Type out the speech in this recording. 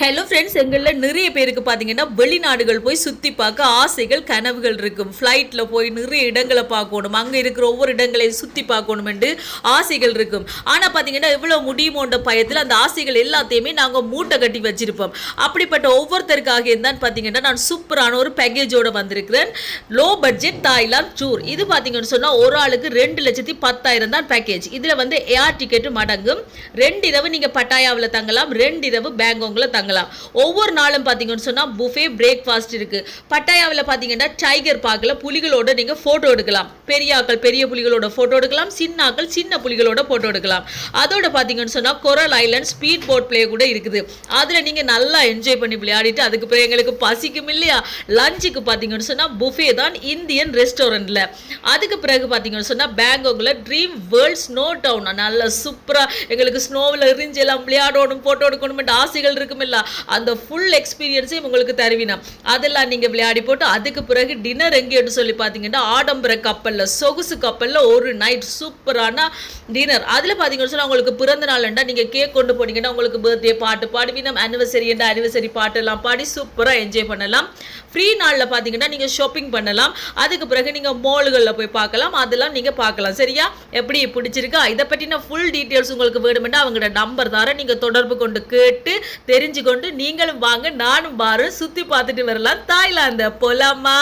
Hello friends எங்களில் நிறைய பேருக்கு பார்த்தீங்கன்னா வெளிநாடுகள் போய் சுற்றி பார்க்க ஆசைகள் கனவுகள் இருக்கும். ஃப்ளைட்டில் போய் நிறைய இடங்களை பார்க்கணும். அங்கே இருக்கிற ஒவ்வொரு இடங்களையும் சுற்றி பார்க்கணுமென்று ஆசைகள் இருக்கும். ஆனால் பார்த்தீங்கன்னா எவ்வளோ முடியுமோன்ற பயத்தில் அந்த ஆசைகள் எல்லாத்தையுமே நாங்கள் மூட்டை கட்டி வச்சுருப்போம். அப்படிப்பட்ட ஒவ்வொருத்தருக்காக இருந்தான்னு பார்த்தீங்கன்னா நான் சூப்பரான ஒரு பேக்கேஜோடு வந்திருக்கிறேன். லோ பட்ஜெட் தாய்லாந்து டூர் இது பார்த்தீங்கன்னு சொன்னால் ஒரு ஆளுக்கு ரெண்டு லட்சத்தி பத்தாயிரம் தான் பேக்கேஜ் இதில் வந்து ஏஆர் டிக்கெட்டும் அடங்கும் ரெண்டு இரவு நீங்கள் பட்டாயாவில் தங்கலாம். ரெண்டு இரவு பேங்காங்கில் தங்கலாம். ஒவ்வொரு நாளும் பார்த்தீங்கன்னு சொன்னால் புஃபே பிரேக்ஃபாஸ்ட் இருக்குது பட்டாயாவில் பார்த்தீங்கன்னா டைகர் பார்க்கில் புலிகளோட நீங்கள் ஃபோட்டோ எடுக்கலாம். பெரிய ஆக்கள் பெரிய புலிகளோட ஃபோட்டோ எடுக்கலாம். சின்ன ஆக்கள் சின்ன புலிகளோட ஃபோட்டோ எடுக்கலாம். அதோட பார்த்தீங்கன்னு சொன்னால் coral island speed boat play கூட இருக்குது. அதில் நீங்கள் நல்லா என்ஜாய் பண்ணி விளையாடிட்டு அதுக்கு பிறகு எங்களுக்கு பசிக்கும் இல்லையா? லஞ்சுக்கு பார்த்தீங்கன்னு சொன்னால் புஃபே தான் இந்தியன் ரெஸ்டாரண்ட்டில் அதுக்கு பிறகு பார்த்தீங்கன்னு சொன்னால் பேங்காங்கில் ட்ரீம் வேர்ல்ட் ஸ்னோ டவுன் நல்லா சூப்பராக எங்களுக்கு ஸ்னோவில் இருந்து எல்லாம் விளையாடணும் ஃபோட்டோ எடுக்கணும்னு ஆசைகள் இருக்குமில்ல. அந்த ஃபுல் எக்ஸ்பீரியன்ஸையும் உங்களுக்கு தருவினோம் அதெல்லாம் நீங்கள் விளையாடி போட்டு அதுக்கு பிறகு டின்னர் எங்கேன்னு சொல்லி பார்த்தீங்கன்னா ஆடம்பர கப்பலில் சொகுசு கப்பலில் ஒரு நைட் சூப்பரான டின்னர் அதில் பார்த்தீங்கன்னு சொன்னால் உங்களுக்கு பிறந்த நாள்ண்டா நீங்கள் கேக் கொண்டு போனீங்கன்னா உங்களுக்கு பர்த்டே பாட்டு பாடுவினம் அனிவர்சரி என்ற அனிவர்சரி பாட்டெல்லாம் பாடி சூப்பராக என்ஜாய் பண்ணலாம். ஃப்ரீ நாளில் பார்த்தீங்கன்னா நீங்கள் ஷாப்பிங் பண்ணலாம். அதுக்கு பிறகு நீங்கள் மால்களில் போய் பார்க்கலாம். அதெல்லாம் நீங்கள் பார்க்கலாம். சரியா? எப்படி பிடிச்சிருக்கா? இதை பற்றின ஃபுல் டீட்டெயில்ஸ் உங்களுக்கு வேணுமெண்டா அவங்களோட நம்பர் தர நீங்கள் தொடர்பு கொண்டு கேட்டு தெரிஞ்சு கொண்டு நீங்களும் வாங்க நானும் பாரு சுற்றி பார்த்துட்டு வரலாம். தாய்லாந்து போலாமா?